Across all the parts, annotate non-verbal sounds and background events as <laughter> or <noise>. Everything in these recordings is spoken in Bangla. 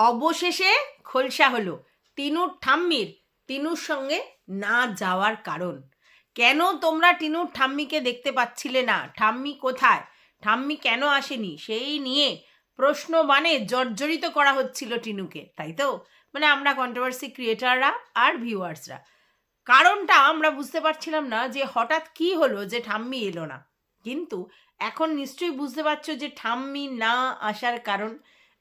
অবশেষে খোলসা হলো। টিনুর ঠাম্মির, টিনুর সঙ্গে না যাওয়ার কারণ। কেন তোমরা টিনুর ঠাম্মিকে দেখতে পাচ্ছিলে না? ঠাম্মি কোথায়? ঠাম্মি কেন আসেনি? সেই নিয়ে প্রশ্ন মানে জর্জরিত করা হচ্ছিল টিনুকে, তাই তো? মানে আমরা কন্ট্রোভার্সি ক্রিয়েটাররা আর ভিউয়ার্সরা কারণটা আমরা বুঝতে পারছিলাম না যে হঠাৎ কি হলো যে ঠাম্মি এলো না। কিন্তু এখন নিশ্চয়ই বুঝতে পারছ যে ঠাম্মি না আসার কারণ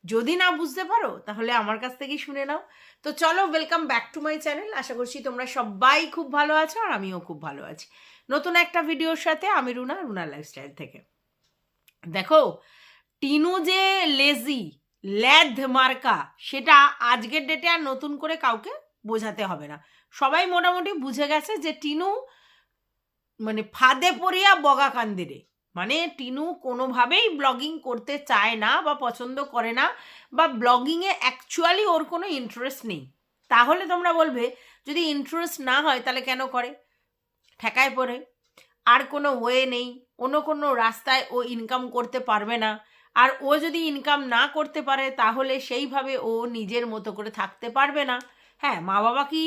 যদি না বুঝতে পারো, তাহলে আমার কাছ থেকেই শুনে নাও। তো চলো welcome back to my channel আশা করছি তোমরা সবাই খুব ভালো আছো আর আমিও খুব ভালো আছি। নতুন একটা ভিডিওর সাথে আমি রুনা রুনা লাইফস্টাইল থেকে। দেখো, টিনু যে লেজি ল্যাদ মার্কা, সেটা আজকের ডেটে আর নতুন করে কাউকে বোঝাতে হবে না। সবাই মোটামুটি বুঝে গেছে যে টিনু মানে ফাঁদে পড়িয়া বগা কান্দিরে মানে টিনু কোনোভাবেই ব্লগিং করতে চায় না বা পছন্দ করে না বা ব্লগিংয়ে অ্যাকচুয়ালি ওর কোনো ইন্টারেস্ট নেই। তাহলে তোমরা বলবে, যদি ইন্টারেস্ট না হয় তাহলে কেন করে? ঠেকায় পড়ে। আর কোনো ওয়ে নেই। অন্য কোনো রাস্তায় ও ইনকাম করতে পারবে না। আর ও যদি ইনকাম না করতে পারে, তাহলে সেইভাবে ও নিজের মতো করে থাকতে পারবে না। হ্যাঁ মা বাবা কি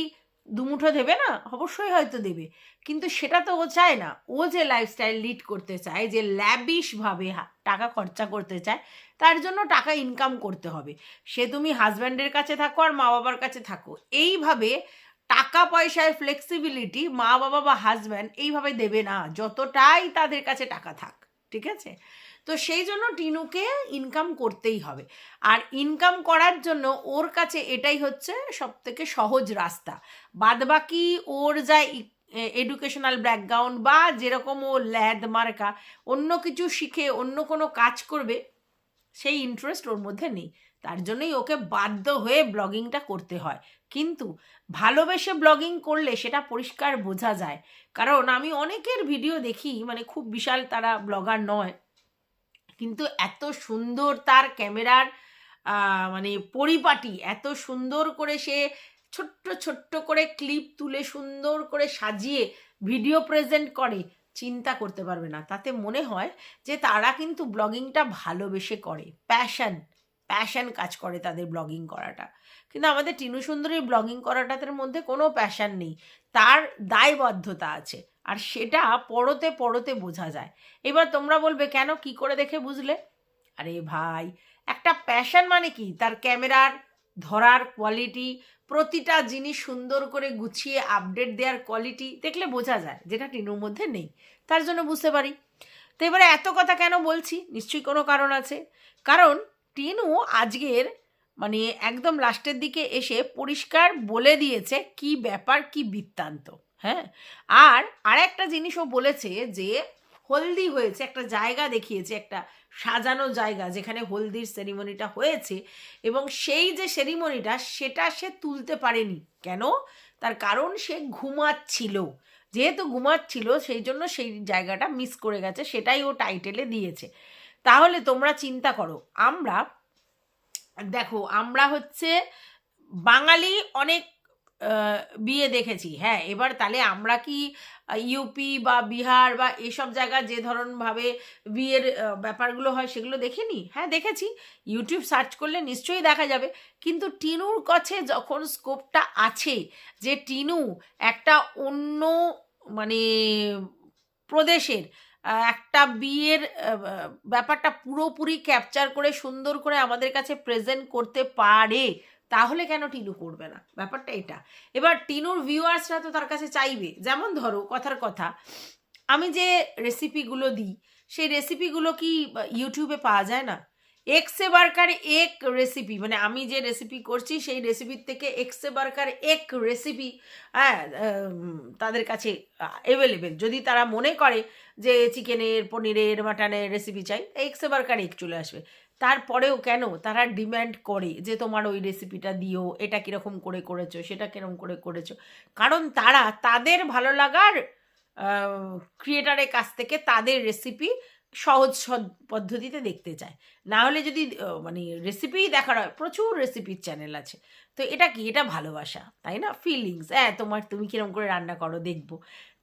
দুমুঠো দেবে না? অবশ্যই হয়তো দেবে। কিন্তু সেটা তো ও চায় না। ও যে লাইফস্টাইল লিড করতে চায়, যে ল্যাবিশভাবে টাকা খরচা করতে চায়, তার জন্য টাকা ইনকাম করতে হবে। সে তুমি হাজব্যান্ডের কাছে থাকো আর মা বাবার কাছে থাকো। এইভাবে টাকা পয়সায় ফ্লেক্সিবিলিটি মা বাবা বা হাজব্যান্ড এইভাবে দেবে না, যতটাই তাদের কাছে টাকা থাক, ঠিক আছে? তো সেই জন্য টিনুকে ইনকাম করতেই হবে। আর ইনকাম করার জন্য ওর কাছে এটাই হচ্ছে সব থেকে সহজ রাস্তা। বাদবাকি ওর যা এডুকেশনাল ব্যাকগ্রাউন্ড বা যেরকম ও ল্যাদ মার্কা, অন্য কিছু শিখে, অন্য কোনো কাজ করবে, সেই ইন্টারেস্ট ওর মধ্যে নেই। তার জন্যই ওকে বাধ্য হয়ে ব্লগিংটা করতে হয়। কিন্তু ভালোবেসে ব্লগিং করলে সেটা পরিষ্কার বোঝা যায়। কারণ আমি অনেকের ভিডিও দেখি মানে খুব বিশাল তারা ব্লগার নয়, কিন্তু এত সুন্দর তার ক্যামেরার মানে পরিপাটি, এত সুন্দর করে সে ছোট্ট ছোট্ট করে ক্লিপ তুলে সুন্দর করে সাজিয়ে ভিডিও প্রেজেন্ট করে, চিন্তা করতে পারবে না। তাতে মনে হয় যে তারা কিন্তু ব্লগিংটা ভালোবেসে করে। প্যাশন প্যাশন কাজ করে তাদের ব্লগিং করাটা। কিন্তু আমাদের টিনু সুন্দরীর ব্লগিং করাটাদের মধ্যে কোনো প্যাশন নেই। তার দায়বদ্ধতা আছে, আর সেটা পড়তে পড়তে বোঝা যায়। এবার তোমরা বলবে, কেন? কি করে দেখে বুঝলে? আরে ভাই, একটা প্যাশন মানে কি? তার ক্যামেরার ধরার কোয়ালিটি প্রতিটা জিনিস সুন্দর করে গুছিয়ে আপডেট দেওয়ার কোয়ালিটি দেখলে বোঝা যায় যেটা টিনুর মধ্যে নেই। তার জন্য বুঝতে পারি। তো এবারে এত কথা কেন বলছি? নিশ্চয়ই কোনো কারণ আছে। কারণ টিনু আজকের মানে একদম লাস্টের দিকে এসে পরিষ্কার বলে দিয়েছে কি ব্যাপার, কি বৃত্তান্ত হ্যাঁ? আর আরেকটা জিনিসও বলেছে যে হলদি হয়েছে, একটা জায়গা দেখিয়েছে, একটা সাজানো জায়গা যেখানে হলদির সেরিমনিটা হয়েছে এবং সেই যে সেরিমনিটা সেটা সে তুলতে পারেনি। কেন? তার কারণ সে ঘুমাচ্ছিল। যেহেতু ঘুমাচ্ছিল সেই জন্য সেই জায়গাটা মিস করে গেছে, সেটাই ও টাইটেলে দিয়েছে। তাহলে তোমরা চিন্তা করো, আমরা, দেখো, আমরা হচ্ছে বাঙালি অনেক বিয়ে দেখেছি। হ্যাঁ এবার তাহলে আমরা কি ইউপি বা বিহার বা এসব জায়গা যে ধরনভাবে বিয়ের ব্যাপারগুলো হয় সেগুলো দেখিনি হ্যাঁ দেখেছি। ইউটিউব সার্চ করলে নিশ্চয়ই দেখা যাবে। কিন্তু টিনুর কাছে যখন স্কোপটা আছে যে টিনু একটা অন্য মানে প্রদেশের একটা বিয়ের ব্যাপারটা পুরোপুরি ক্যাপচার করে সুন্দর করে আমাদের কাছে প্রেজেন্ট করতে পারে তাহলে কেন টিনু করবে না? ব্যাপারটা এটা। এবার টিনুর ভিউয়ার্সরা তো তার কাছে চাইবে। যেমন ধরো, কথার কথা, আমি যে রেসিপিগুলো দিই, সেই রেসিপিগুলো কি ইউটিউবে পাওয়া যায় না? এক্সে বার্কার এক রেসিপি মানে আমি যে রেসিপি করছি, সেই রেসিপির থেকে এক্সে বার্কার এক রেসিপি হ্যাঁ তাদের কাছে অ্যাভেলেবেল যদি তারা মনে করে যে চিকেনের পনিরের মাটনের রেসিপি চাই এক্সে বার্কার এক চলে আসবে। তারপরেও কেন তারা ডিম্যান্ড করে যে তোমার ওই রেসিপিটা দিও, এটা কীরকম করে করেছ, সেটা কীরকম করে করেছ? কারণ তারা, তাদের ভালো লাগার ক্রিয়েটারের কাছ থেকে তাদের রেসিপি সহজ পদ্ধতিতে দেখতে চায়। না হলে যদি মানে রেসিপি দেখার হয়, প্রচুর রেসিপির চ্যানেল আছে। তো এটা কি? এটা ভালোবাসা, তাই না? ফিলিংস হ্যাঁ তোমার তুমি কিরম করে রান্না করো, দেখব।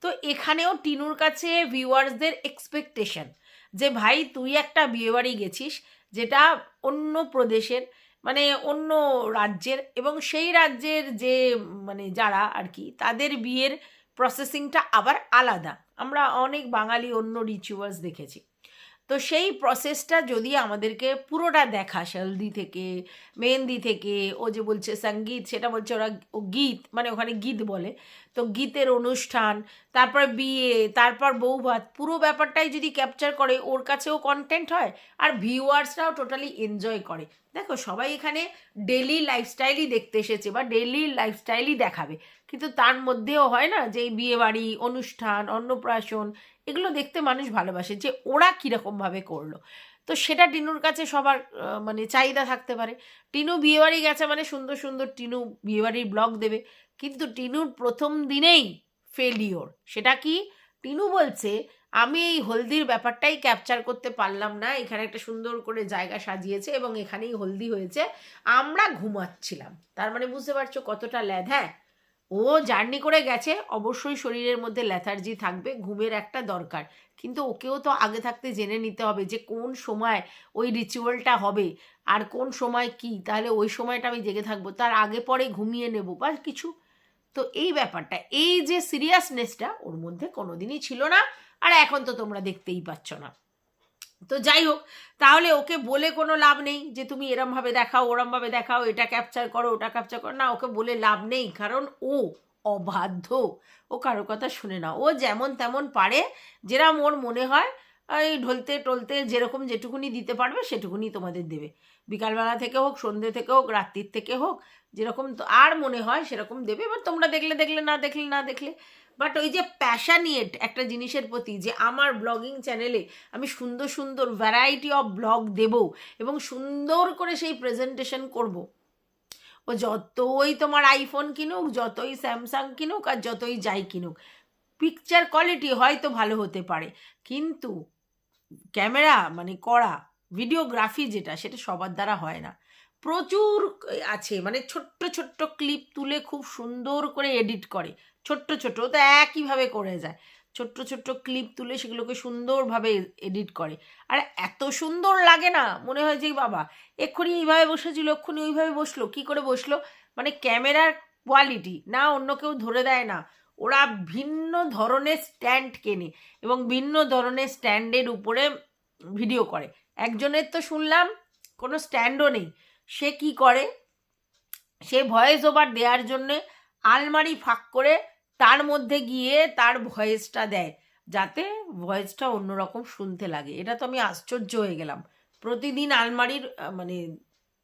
তো এখানেও টিনুর কাছে ভিউয়ার্সদের এক্সপেকটেশন যে, ভাই, তুই একটা বিয়েবাড়ি গেছিস যেটা অন্য প্রদেশের মানে অন্য রাজ্যের এবং সেই রাজ্যের যে মানে যারা আর কি, তাদের বিয়ের প্রসেসিংটা আবার আলাদা। আমরা অনেক বাঙালি অন্য রিচুয়ালস দেখেছি। তো সেই প্রসেসটা যদি আমাদেরকে পুরোটা দেখা হলদি থেকে মেহেন্দি থেকে, ও যে বলছে সংগীত, সেটা বলছে ওরা ও গীত মানে ওখানে গীত বলে। তো গীতের অনুষ্ঠান, তারপর বিয়ে, তারপর বৌভাত, পুরো ব্যাপারটাই যদি ক্যাপচার করে, ওর কাছেও কন্টেন্ট হয় আর ভিউয়ার্সরাও টোটালি এনজয় করে। দেখো, সবাই এখানে ডেলি লাইফস্টাইলই দেখতে এসেছে বা ডেলি লাইফস্টাইলই দেখাবে। কিন্তু তার মধ্যেও হয় না যে এই বিয়েবাড়ি, অনুষ্ঠান, অন্নপ্রাশন এগুলো দেখতে মানুষ ভালোবাসে যে ওরা কীরকমভাবে করল। তো সেটা টিনুর কাছে সবার মানে চাহিদা থাকতে পারে। টিনু বিয়েবাড়ি গেছে মানে সুন্দর সুন্দর টিনু বিয়েবাড়ির ব্লগ দেবে। কিন্তু টিনুর প্রথম দিনেই ফেলিওর সেটা কি? টিনু বলছে, আমি এই হলদির ব্যাপারটাই ক্যাপচার করতে পারলাম না। এখানে একটা সুন্দর করে জায়গা সাজিয়েছে এবং এখানেই হলদি হয়েছে। আমরা ঘুমাচ্ছিলাম। তার মানে বুঝতে পারছ কতটা ল্যাদ। হ্যাঁ ও জার্নি করে গেছে, অবশ্যই শরীরের মধ্যে ল্যাথার্জি থাকবে, ঘুমের একটা দরকার। কিন্তু ওকেও তো আগে থাকতে জেনে নিতে হবে যে কোন সময় ওই রিচুয়ালটা হবে আর কোন সময় কি। তাহলে ওই সময়টা আমি জেগে থাকব, তার আগে পরে ঘুমিয়ে নেব বা কিছু। তো এই ব্যাপারটা, এই যে সিরিয়াসনেসটা ওর মধ্যে কোনোদিনই ছিল না, আর এখন তো তোমরা দেখতেই পাচ্ছ না। তো যাই হোক, তাহলে ওকে বলে কোনো লাভ নেই যে তুমি এরমভাবে দেখাও, ওরমভাবে দেখাও, এটা ক্যাপচার করো, ওটা ক্যাপচার করো। না, ওকে বলে লাভ নেই, কারণ ও অবাধ্য। ও কারও কথা শুনে না। ও যেমন তেমন পারে, যেরম ওর মনে হয় এই ঢলতে টলতে যেরকম যেটুকুনি দিতে পারবে সেটুকুনি তোমাদের দেবে। বিকালবেলা থেকে হোক সন্ধ্যে থেকে হোক, রাত্রির থেকে হোক, যেরকম আর মনে হয় সেরকম দেবে, এবার তোমরা দেখলে দেখলে, না দেখলে না দেখলে। বাট ওই যে প্যাশানিয়েট একটা জিনিসের প্রতি যে আমার ব্লগিং চ্যানেলে আমি সুন্দর সুন্দর ভ্যারাইটি অফ ব্লগ দেব এবং সুন্দর করে সেই প্রেজেন্টেশন করব। ও যতই তোমার আইফোন কিনুক, যতই স্যামসাং কিনুক আর যতই যাই কিনুক পিকচার কোয়ালিটি হয়তো ভালো হতে পারে। কিন্তু ক্যামেরা মানে করা, ভিডিওগ্রাফি যেটা, সেটা সবার দ্বারা হয় না। প্রচুর আছে মানে ছোট্ট ছোট্ট ক্লিপ তুলে খুব সুন্দর করে এডিট করে, ছোট্ট ছোট্ট তো একইভাবে করে যায়। ছোট্ট ছোট্ট ক্লিপ তুলে সেগুলোকে সুন্দরভাবে এডিট করে। আর এত সুন্দর লাগে না, মনে হয় যে বাবা, এক্ষুনি এইভাবে বসেছিল, এক্ষুনি ওইভাবে বসল, কি করে বসল? মানে ক্যামেরার কোয়ালিটি না অন্য কেউ ধরে দেয় না। ওরা ভিন্ন ধরনের স্ট্যান্ড কেনে এবং ভিন্ন ধরনের স্ট্যান্ডের উপরে ভিডিও করে। একজনের তো শুনলাম, কোনো স্ট্যান্ডও নেই। সে কি করে? সে ভয়েস ওভার দেওয়ার জন্যে আলমারি ফাঁক করে তার মধ্যে গিয়ে তার ভয়েসটা দেয়, যাতে ভয়েসটা অন্যরকম শুনতে লাগে। এটা তো আমি আশ্চর্য হয়ে গেলাম। প্রতিদিন আলমারির মানে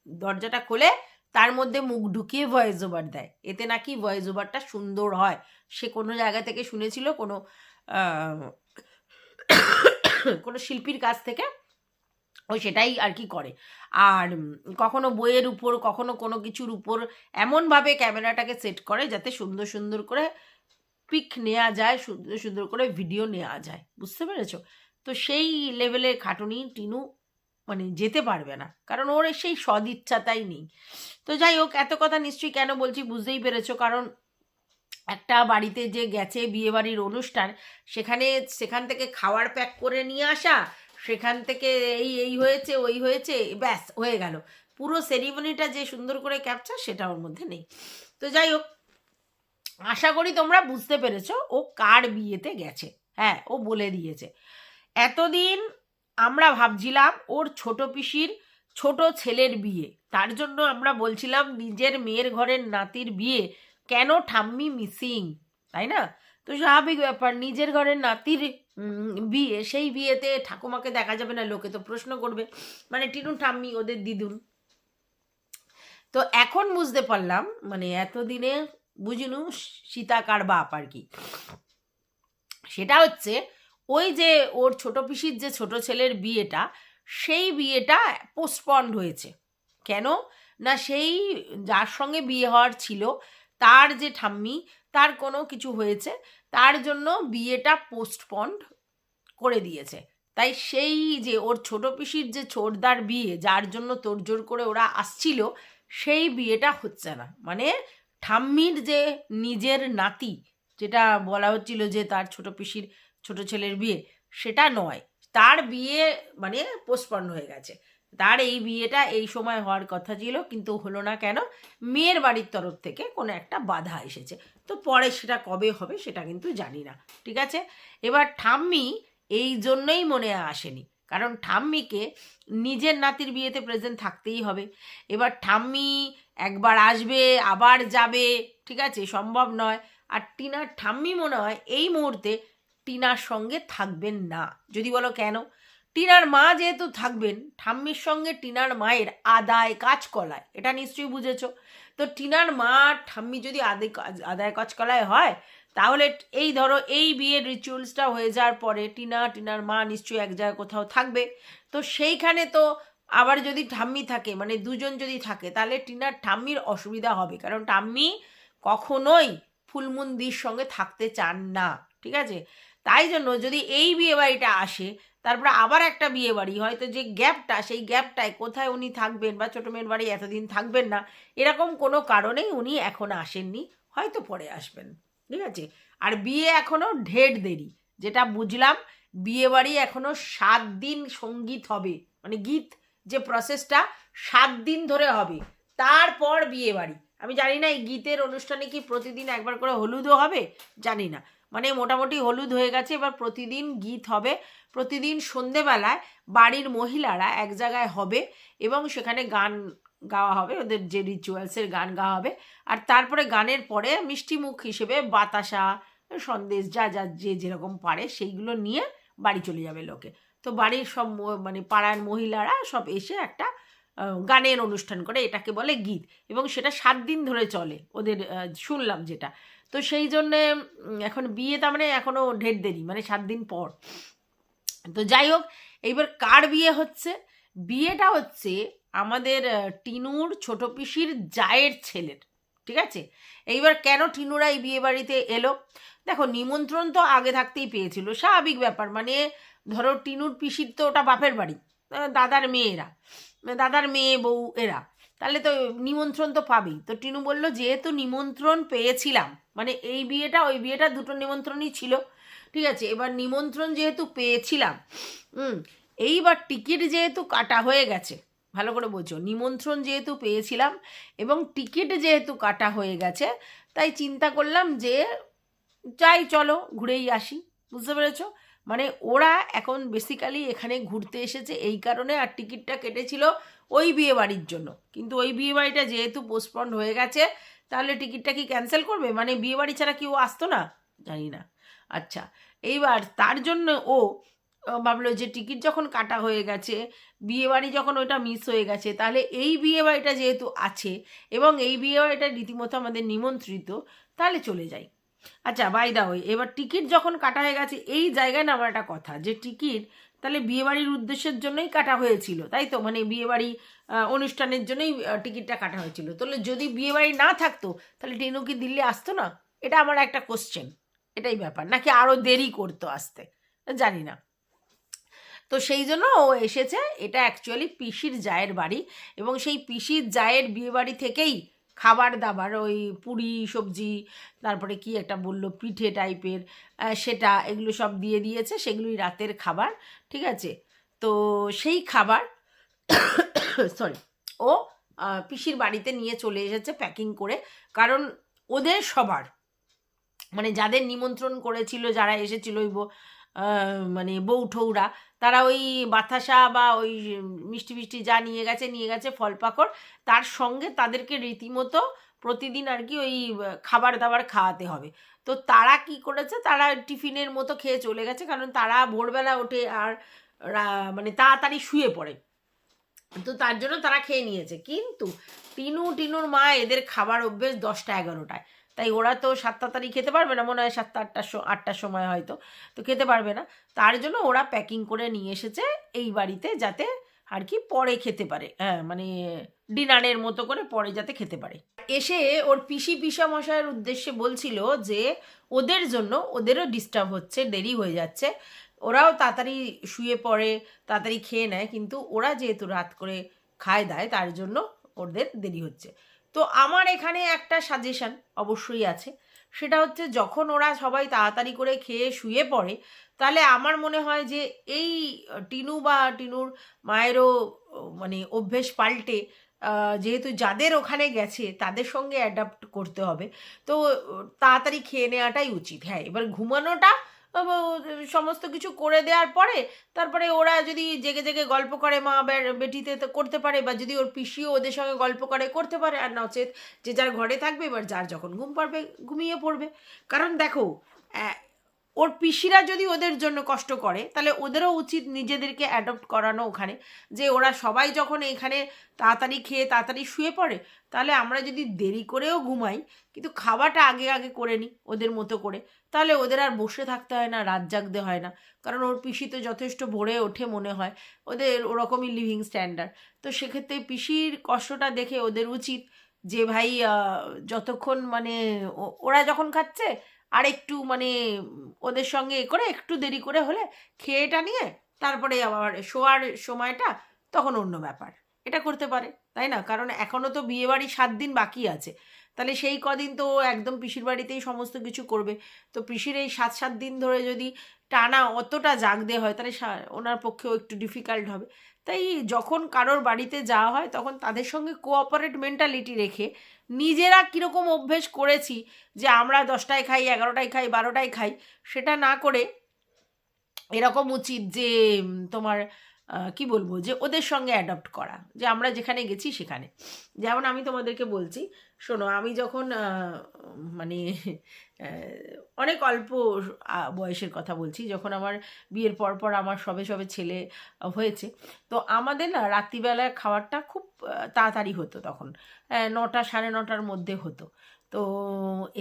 দরজাটা খোলে তার মধ্যে মুখ ঢুকিয়ে ভয়েস ওভার দেয়। এতে নাকি ভয়েস ওভারটা সুন্দর হয়। সে কোনো জায়গা থেকে শুনেছিল, কোনো কোনো শিল্পীর কাছ থেকে, ও সেটাই আর কি করে। আর কখনো বইয়ের উপর, কখনো কোনো কিছুর উপর এমনভাবে ক্যামেরাটাকে সেট করে যাতে সুন্দর সুন্দর করে পিক নেওয়া যায়, সুন্দর সুন্দর করে ভিডিও নেওয়া যায়। বুঝতে পেরেছ? তো সেই লেভেলের খাটুনি, টিনু মানে যেতে পারবে না। কারণ ওর সেই সদিচ্ছাটাই নেই। তো যাই হোক, এত কথা নিশ্চয়ই কেন বলছি বুঝতেই পেরেছ। কারণ একটা বাড়িতে যে গেছে বিয়েবাড়ির অনুষ্ঠান, সেখানে সেখান থেকে খাওয়ার প্যাক করে নিয়ে আসা, সেখান থেকে এই এই হয়েছে, ওই হয়েছে, ব্যাস, হয়ে গেল। পুরো সেরিমনিটা যে সুন্দর করে ক্যাপচার সেটা ওর মধ্যে নেই। তো যাই হোক, আশা করি তোমরা বুঝতে পেরেছ ও কার বিয়েতে গেছে। হ্যাঁ ও বলে দিয়েছে। এতদিন আমরা ভাবছিলাম ওর ছোট পিসির ছোট ছেলের বিয়ে। তার জন্য আমরা বলছিলাম, নিজের মেয়ের ঘরের নাতির বিয়ে। কেন ঠাম্মি মিসিং তাই না? তো স্বাভাবিক ব্যাপার, নিজের ঘরের নাতির বিয়ে, সেই বিয়েতে ঠাকুমাকে দেখা যাবে না, লোকে তো প্রশ্ন করবে। মানে টিনু, ঠাম্মি, ওদের দিদুন। তো এখন বুঝতে পারলাম মানে এতদিনে বুঝিনু সীতাকার বাপ আর কি। সেটা হচ্ছে ওই যে ওর ছোট পিসির যে ছোট ছেলের বিয়েটা, সেই বিয়েটা পোস্টপন্ড হয়েছে। কেন? না, সেই যার সঙ্গে বিয়ে হওয়ার ছিল, তার যে ঠাম্মি, তার কোনো কিছু হয়েছে, তার জন্য বিয়েটা পোস্টপন্ড করে দিয়েছে। তাই সেই যে ওর ছোট পিসির যে ছোটদার বিয়ে, যার জন্য তোড়জোড় করে ওরা আসছিল, সেই বিয়েটা হচ্ছে না। মানে ঠাম্মির যে নিজের নাতি, যেটা বলা হচ্ছিল যে তার ছোট পিসির ছোট ছেলের বিয়ে, সেটা নয়। তার বিয়ে মানে পোস্টপন্ড হয়ে গেছে। তার এই বিয়েটা এই সময় হওয়ার কথা ছিল, কিন্তু হলো না কেন? মেয়ের বাড়ির তরফ থেকে কোনো একটা বাধা এসেছে। তো পরে সেটা কবে হবে সেটা কিন্তু জানি না, ঠিক আছে? এবার ঠাম্মি এই জন্যই মনে আসেনি, কারণ ঠাম্মিকে নিজের নাতির বিয়েতে প্রেজেন্ট থাকতেই হবে। এবার ঠাম্মি একবার আসবে, আবার যাবে, ঠিক আছে? সম্ভব নয়। আর টিনার ঠাম্মি মনে হয় এই মুহূর্তে টিনার সঙ্গে থাকবেন না। যদি বলো কেন? টিনার মা যেহেতু থাকবেন, ঠাম্মির সঙ্গে টিনার মায়ের আদায় কাজ কলায় এটা নিশ্চয়ই বুঝেছ। তো টিনার মা ঠাম্মি যদি কাজ- আদায় কাজ কলায় হয়, তাহলে এই ধরো এই বিয়ের রিচুয়ালসটা হয়ে যাওয়ার পরে টিনা, টিনার মা নিশ্চয়ই এক জায়গায় কোথাও থাকবে। তো সেইখানে তো আবার যদি ঠাম্মি থাকে মানে দুজন যদি থাকে, তাহলে টিনার ঠাম্মির অসুবিধা হবে। কারণ ঠাম্মি কখনোই ফুলমুন্দির সঙ্গে থাকতে চান না, ঠিক আছে? তাই জন্য যদি এই বিয়ে বাড়িটা আসে, তারপরে আবার একটা বিয়ে বাড়ি হয়তো যে গ্যাপটা, সেই গ্যাপটায় কোথায় উনি থাকবেন বা ছোটো মেয়ের বাড়ি এতদিন থাকবেন না, এরকম কোনো কারণেই উনি এখন আসেননি, হয়তো পরে আসবেন, ঠিক আছে? আর বিয়ে এখনও ঢের দেরি, যেটা বুঝলাম বিয়ে বাড়ি এখনও সাত দিন সংগীত হবে মানে গীত যে প্রসেসটা সাত দিন ধরে হবে, তারপর বিয়ে বাড়ি আমি জানি না এই গীতের অনুষ্ঠানে কি প্রতিদিন একবার করে হলুদও হবে? জানি না। মানে মোটামুটি হলুদ হয়ে গেছে। এবার প্রতিদিন গীত হবে। প্রতিদিন সন্ধেবেলায় বাড়ির মহিলারা এক জায়গায় হবে এবং সেখানে গান গাওয়া হবে। ওদের যে রিচুয়ালসের গান গাওয়া হবে। আর তারপরে গানের পরে মিষ্টিমুখ হিসেবে বাতাসা, সন্দেশ যা যা যে যেরকম পারে সেইগুলো নিয়ে বাড়ি চলে যাবে লোকে। তো বাড়ির সব মানে পাড়ার মহিলারা সব এসে একটা গানের অনুষ্ঠান করে। এটাকে বলে গীত এবং সেটা সাত দিন ধরে চলে। ওদের শুনলাম যেটা। তো সেই জন্যে এখন বিয়ে তার মানে এখনও ঢের দেরি মানে সাত দিন পর। তো যাই হোক, এইবার কার বিয়ে হচ্ছে? বিয়েটা হচ্ছে আমাদের টিনুর ছোট পিসির জায়ের ছেলের, ঠিক আছে? এইবার কেন টিনুরা এই বিয়ে বাড়িতে এলো? দেখো, নিমন্ত্রণ তো আগে থাকতেই পেয়েছিল, স্বাভাবিক ব্যাপার। মানে ধরো টিনুর পিসির তো ওটা বাপের বাড়ি দাদার মেয়েরা, দাদার মেয়ে বউ এরা। তাহলে তো নিমন্ত্রণ তো পাবেই। তো টিনু বলল, যেহেতু নিমন্ত্রণ পেয়েছিলাম মানে এই বিয়েটা, ওই বিয়েটা দুটো নিমন্ত্রণই ছিল। ঠিক আছে, এবার নিমন্ত্রণ যেহেতু পেয়েছিলাম, হুম, এইবার টিকিট যেহেতু কাটা হয়ে গেছে, ভালো করে বোঝো, নিমন্ত্রণ যেহেতু পেয়েছিলাম এবং টিকিট যেহেতু কাটা হয়ে গেছে, তাই চিন্তা করলাম যে, যাই, চলো, ঘুরেই আসি। বুঝতে পেরেছ? মানে ওরা এখন বেসিক্যালি এখানে ঘুরতে এসেছে এই কারণে আর টিকিটটা কেটেছিল ওই বিয়ে বাড়ির জন্য। কিন্তু ওই বিয়ে বাড়িটা যেহেতু পোস্টপন্ড হয়ে গেছে, তাহলে টিকিটটা কি ক্যান্সেল করবে? মানে বিয়ে বাড়ি ছাড়া কেউ আসতো না? জানি না। আচ্ছা এইবার তার জন্য ও ভাবলো যে টিকিট যখন কাটা হয়ে গেছে বিয়ে বাড়ি যখন ওইটা মিস হয়ে গেছে, তাহলে এই বিয়ে বাড়িটা যেহেতু আছে এবং এই বিয়ে বাড়িটা রীতিমতো আমাদের নিমন্ত্রিত, তাহলে চলে যাই। আচ্ছা বাই দা ওই এবার টিকিট যখন কাটা হয়ে গেছে, এই জায়গায় না একটা কথা, যে টিকিট তাহলে বিয়েবাড়ির উদ্দেশ্যের জন্যই কাটা হয়েছিল, তাই তো? মানে বিয়েবাড়ি অনুষ্ঠানের জন্যই টিকিটটা কাটা হয়েছিল। তাহলে যদি বিয়েবাড়ি না থাকতো, তাহলে টেনু কি দিল্লি আসতো না? এটা আমার একটা কোশ্চেন এটাই ব্যাপার। নাকি আরও দেরি করতো আসতে? জানি না। তো সেই জন্য ও এসেছে, এটা অ্যাকচুয়ালি পিসির জায়ের বাড়ি, এবং সেই পিসির জায়ের বিয়ে বাড়ি থেকেই খাবার দাবার ওই পুরি, সবজি, তারপরে কি একটা বলল, পিঠে টাইপের সেটা এগুলো সব দিয়ে দিয়েছে, সেগুলোই রাতের খাবার, ঠিক আছে? তো সেই খাবার সরি ও পিসির বাড়িতে নিয়ে চলে এসেছে প্যাকিং করে, কারণ ওদের সবার মানে যাদের নিমন্ত্রণ করেছিল, যারা এসেছিল ওই বউ- মানে বৌঠৌরা তারা ওই বাতাসা বা ওই মিষ্টি মিষ্টি যা নিয়ে গেছে নিয়ে গেছে ফল পাকড়, তার সঙ্গে তাদেরকে রীতিমতো প্রতিদিন আর কি ওই খাবার দাবার খাওয়াতে হবে। তো তারা কি করেছে, তারা টিফিনের মতো খেয়ে চলে গেছে, কারণ তারা ভোরবেলা ওঠে আর মানে তাড়াতাড়ি শুয়ে পড়ে। তো তার জন্য তারা খেয়ে নিয়েছে। কিন্তু টিনু, টিনুর মা এদের খাবার অভ্যেস দশটা, এগারোটায়। তাই ওরা তো সাতটা তারিখ খেতে পারবে না, মনে হয় সাতটা আটটার আটটার সময় হয়তো, তো খেতে পারবে না। তার জন্য ওরা প্যাকিং করে নিয়ে এসেছে এই বাড়িতে যাতে আর কি পরে খেতে পারে হ্যাঁ মানে ডিনারের মতো করে পরে যাতে খেতে পারে। এসে ওর পিসি পিসা মশাইয়ের উদ্দেশ্যে বলছিল যে ওদের জন্য ওদেরও ডিস্টার্ব হচ্ছে, দেরি হয়ে যাচ্ছে। ওরাও তাড়াতাড়ি শুয়ে পড়ে, তাড়াতাড়ি খেয়ে নেয়, কিন্তু ওরা যেহেতু রাত করে খায় দায়, তার জন্য ওদের দেরি হচ্ছে। তো আমার এখানে একটা সাজেশান অবশ্যই আছে। সেটা হচ্ছে যখন ওরা সবাই তাড়াতাড়ি করে খেয়ে শুয়ে পড়ে, তাহলে আমার মনে হয় যে এই টিনু বা টিনুর মায়েরও মানে অভ্যেস পাল্টে যেহেতু যাদের ওখানে গেছে তাদের সঙ্গে অ্যাডাপ্ট করতে হবে। তো তাড়াতাড়ি খেয়ে নেওয়াটাই উচিত। হ্যাঁ এবার ঘুমানোটা সমস্ত কিছু করে দেওয়ার পরে তারপরে ওরা যদি জেগে জেগে গল্প করে মা বেটিতে করতে পারে বা যদি ওর পিসিও ওদের সঙ্গে গল্প করে করতে পারে আর নচেত যে যার ঘরে থাকবে এবার যার যখন ঘুম পারবে, ঘুমিয়ে পড়বে। কারণ দেখো ওর পিসিরা যদি ওদের জন্য কষ্ট করে, তাহলে ওদেরও উচিত নিজেদেরকে অ্যাডপ্ট করানো ওখানে। যে ওরা সবাই যখন এখানে তাড়াতাড়ি খেয়ে তাড়াতাড়ি শুয়ে পড়ে, তাহলে আমরা যদি দেরি করেও ঘুমাই, কিন্তু খাওয়াটা আগে আগে করে নিই ওদের মতো করে। তাহলে ওদের আর বসে থাকতে হয় না, রাত জাগতে হয় না। কারণ ওর পিসি তো যথেষ্ট ভোরে ওঠে মনে হয়। ওদের ওরকমই লিভিং স্ট্যান্ডার্ড তো সেক্ষেত্রে পিসির কষ্টটা দেখে ওদের উচিত যে, ভাই যতক্ষণ মানে ওরা যখন খাচ্ছে আর একটু মানে ওদের সঙ্গে করে, একটু দেরি করে হলে খেয়েটা নিয়ে তারপরে আবার শোয়ার সময়টা তখন অন্য ব্যাপার। এটা করতে পারে, তাই না? কারণ এখনও তো বিয়েবাড়ি সাত দিন বাকি আছে। তাহলে সেই কদিন তো একদম পিসির বাড়িতেই সমস্ত কিছু করবে। তো পিসির এই সাত সাত দিন ধরে যদি টানা অতটা জাগতে হয়, তাহলে ওনার পক্ষেও একটু ডিফিকাল্ট হবে। তাই যখন কারোর বাড়িতে যাওয়া হয়, তখন তাদের সঙ্গে কোঅপারেট মেন্টালিটি রেখে নিজেরা কীরকম অভ্যেস করেছি যে আমরা দশটায় খাই, এগারোটায় খাই, বারোটায় খাই, সেটা না করে এরকম উচিত যে তোমার কি বলব? যে ওদের সঙ্গে অ্যাডপ্ট করা। যে আমরা যেখানে গেছি সেখানে। যেমন আমি তোমাদেরকে বলছি শোনো, আমি যখন মানে <laughs> অনেক অল্প বয়সের কথা বলছি, যখন আমার বিয়ের পর পর আমার সবে সবে ছেলে হয়েছে, তো আমাদের না রাত্রিবেলায় খাবারটা খুব তাড়াতাড়ি হতো তখন নটা সাড়ে নটার মধ্যে হতো। তো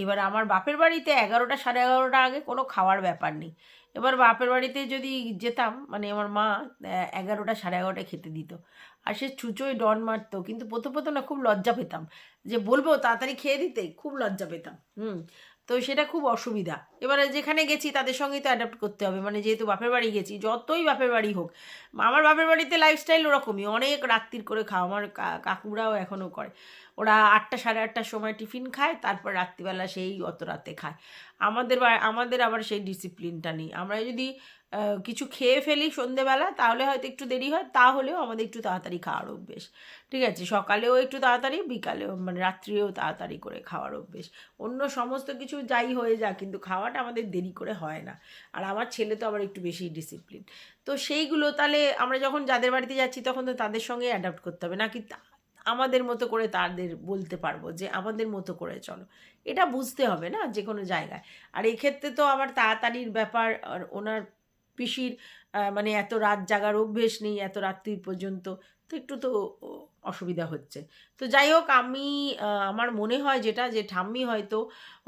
এবার আমার বাপের বাড়িতে এগারোটা সাড়ে এগারোটা আগে কোনো খাওয়ার ব্যাপার নেই। এবার বাপের বাড়িতে যদি যেতাম মানে আমার মা এগারোটা সাড়ে এগারোটায় খেতে দিত। আর সে চুচোয় ডন মারতো। কিন্তু প্রথম প্রথম না খুব লজ্জা পেতাম। যে বলব তাড়াতাড়ি খেয়ে দিতে, খুব লজ্জা পেতাম। হুম, তো সেটা খুব অসুবিধা। এবারে যেখানে গেছি তাদের সঙ্গেই তো অ্যাডাপ্ট করতে হবে। মানে যেহেতু বাপের বাড়ি গেছি, যতই বাপের বাড়ি হোক, আমার বাপের বাড়িতে লাইফস্টাইল ওরকমই। অনেক রাত্রির করে খাওয়া। আমার কাকুরাও এখনও করে। ওরা আটটা, সাড়ে আটটার সময় টিফিন খায়, তারপর রাত্রিবেলা সেই অত রাতে খায়। আমাদের আমাদের আবার সেই ডিসিপ্লিনটা নেই। আমরা যদি কিছু খেয়ে ফেলি সন্ধেবেলা, তাহলে হয়তো একটু দেরি হয়, তাহলেও আমাদের একটু তাড়াতাড়ি খাওয়ার অভ্যেস। ঠিক আছে? সকালেও একটু তাড়াতাড়ি, বিকালেও মানে রাত্রিও তাড়াতাড়ি করে খাওয়ার অভ্যেস। অন্য সমস্ত কিছু যাই হয়ে যাক, কিন্তু খাওয়াটা আমাদের দেরি করে হয় না। আর আমার ছেলে তো আবার একটু বেশি ডিসিপ্লিন। তো সেইগুলো তাহলে আমরা যখন যাদের বাড়িতে যাচ্ছি, তখন তো তাদের সঙ্গে অ্যাডাপ্ট করতে হবে। নাকি আমাদের মতো করে তাদের বলতে পারব যে আমাদের মতো করে চলো। এটা বুঝতে হবে না যে কোনো জায়গায়। আর এক্ষেত্রে তো আবার তাড়াতাড়ির ব্যাপার, আর ওনার পিসির মানে এত রাত জাগার অভ্যেস নেই, এত রাত্রি পর্যন্ত তো একটু তো অসুবিধা হচ্ছে। তো যাই হোক, আমি আমার মনে হয় যেটা, যে ঠাম্মি হয়তো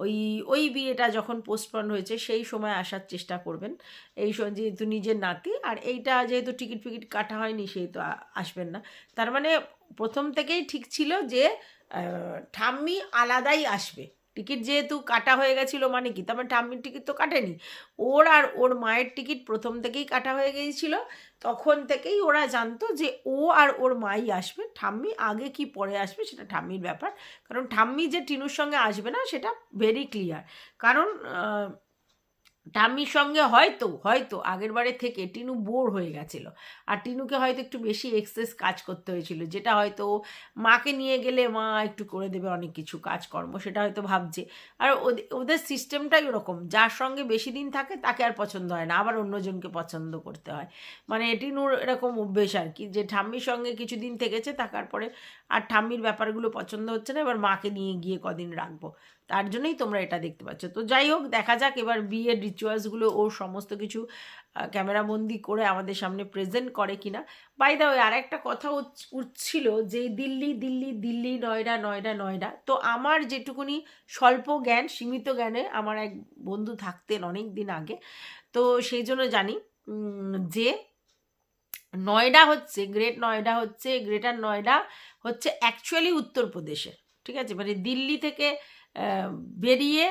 ওই ওই বিয়েটা যখন পোস্টপন হয়েছে সেই সময় আসার চেষ্টা করবেন। এই যেহেতু নিজের নাতি, আর এইটা যেহেতু টিকিট ফিকিট কাটা হয়নি সেই তো আসবেন না। তার মানে প্রথম থেকেই ঠিক ছিল যে ঠাম্মি আলাদাই আসবে। টিকিট যেহেতু কাটা হয়ে গেছিল মানে কি? তার মানে ঠাম্মির টিকিট তো কাটেনি। ওর আর ওর মায়ের টিকিট প্রথম থেকেই কাটা হয়ে গিয়েছিল। তখন থেকেই ওরা জানতো যে, ও আর ওর মাই আসবে। ঠাম্মি আগে কি পরে আসবে সেটা ঠাম্মির ব্যাপার। কারণ ঠাম্মি যে টিনুর সঙ্গে আসবে না, সেটা ভেরি ক্লিয়ার কারণ ঠাম্মির সঙ্গে হয়তো হয়তো আগের বারে থেকে টিনু বোর হয়ে গেছিল। আর টিনুকে হয়তো একটু বেশি এক্সেস কাজ করতে হয়েছিল, যেটা হয়তো মাকে নিয়ে গেলে মা একটু করে দেবে অনেক কিছু কাজকর্ম, সেটা হয়তো ভাবছে। আর ওদে- ওদের সিস্টেমটাই ওরকম, যার সঙ্গে বেশি দিন থাকে তাকে আর পছন্দ হয় না, আবার অন্যজনকে পছন্দ করতে হয়। মানে টিনুর এরকম অভ্যেস আর কি, যে ঠাম্মির সঙ্গে কিছুদিন থেকেছে, থাকার পরে আর ঠাম্মির ব্যাপারগুলো পছন্দ হচ্ছে না, এবার মাকে নিয়ে গিয়ে কদিন রাখব। তার জন্যই তোমরা এটা দেখতে পাচ্ছ। তো যাই হোক, দেখা যাক এবার বিয়ের রিচুয়ালসগুলো ও সমস্ত কিছু ক্যামেরাবন্দি করে আমাদের সামনে প্রেজেন্ট করে কিনা। বাই দা ওই আর একটা কথা উঠ- উঠছিল যে দিল্লি দিল্লি দিল্লি, নয়ডা নয়ডা নয়ডা। তো আমার যেটুকুনি স্বল্প জ্ঞান, সীমিত জ্ঞানে আমার এক বন্ধু থাকতেন অনেক দিন আগে। তো সেই জন্য জানি যে নয়ডা হচ্ছে, গ্রেট নয়ডা হচ্ছে, গ্রেটার নয়ডা হচ্ছে অ্যাকচুয়ালি উত্তরপ্রদেশের, ঠিক আছে? মানে দিল্লি থেকে বেরিয়ে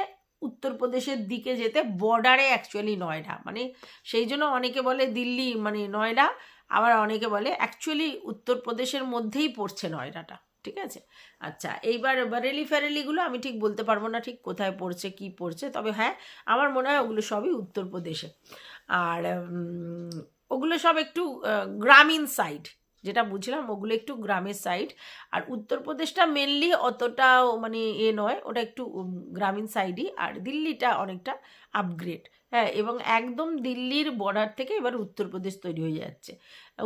উত্তরপ্রদেশের দিকে যেতে বর্ডারে অ্যাকচুয়ালি নয়ডা। মানে সেই জন্য অনেকে বলে দিল্লি মানে নয়ডা, আবার অনেকে বলে অ্যাকচুয়ালি উত্তরপ্রদেশের মধ্যেই পড়ছে নয়ডাটা, ঠিক আছে? আচ্ছা এইবার বারেলি ফ্যারেলিগুলো আমি ঠিক বলতে পারব না ঠিক কোথায় পড়ছে, কি পড়ছে, তবে হ্যাঁ আমার মনে হয় ওগুলো সবই উত্তরপ্রদেশে। আর ওগুলো সব একটু গ্রামীণ সাইড যেটা বুঝলাম ওগুলো একটু গ্রামের সাইড আর উত্তরপ্রদেশটা মেনলি অতটাও মানে এ নয়, ওটা একটু গ্রামীণ সাইডই আর দিল্লিটা অনেকটা আপগ্রেড হ্যাঁ এবং একদম দিল্লির বর্ডার থেকে এবার উত্তরপ্রদেশ তৈরি হয়ে যাচ্ছে,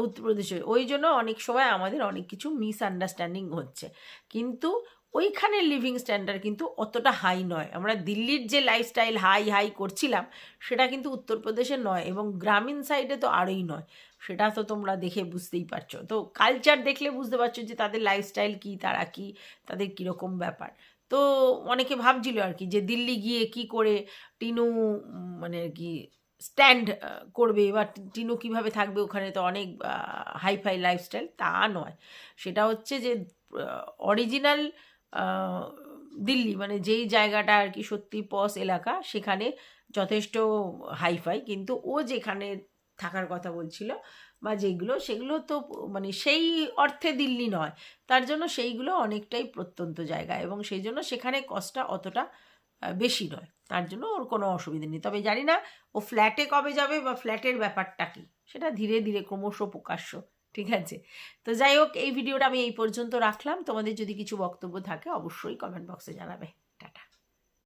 উত্তরপ্রদেশে ওই জন্য অনেক সময় আমাদের অনেক কিছু মিসআন্ডারস্ট্যান্ডিং হচ্ছে, কিন্তু ওইখানের লিভিং স্ট্যান্ডার্ড কিন্তু অতটা হাই নয়। আমরা দিল্লির যে লাইফস্টাইল হাই হাই করছিলাম, সেটা কিন্তু উত্তরপ্রদেশে নয় এবং গ্রামীণ সাইডে তো আরোই নয়। সেটা তো তোমরা দেখে বুঝতেই পারছ। তো কালচার দেখলে বুঝতে পারছ যে তাদের লাইফস্টাইল কী, তারা কী, তাদের কীরকম ব্যাপার। তো অনেকে ভাবছিল আর কি যে দিল্লি গিয়ে কি করে টিনু মানে আর কি স্ট্যান্ড করবে বা টিনু কীভাবে থাকবে ওখানে তো অনেক হাইফাই লাইফস্টাইল তা নয়। সেটা হচ্ছে যে অরিজিনাল দিল্লি মানে যেই জায়গাটা আর কি সত্যি পস এলাকা, সেখানে যথেষ্ট হাইফাই, কিন্তু ও যেখানে থাকার কথা বলছিল বা যেগুলো, সেগুলো তো মানে সেই অর্থে দিল্লি নয়। তার জন্য সেইগুলো অনেকটাই প্রত্যন্ত জায়গা এবং সেই জন্য সেখানে কস্টটা অতটা বেশি নয়। তার জন্য ওর কোনো অসুবিধা নেই। তবে জানি না ও ফ্ল্যাটে কবে যাবে বা ফ্ল্যাটের ব্যাপারটা কী, সেটা ধীরে ধীরে ক্রমশ প্রকাশ্য ঠিক আছে? তো যাই হোক, এই ভিডিওটা আমি এই পর্যন্ত রাখলাম। তোমাদের যদি কিছু বক্তব্য থাকে, অবশ্যই কমেন্ট বক্সে জানাবে।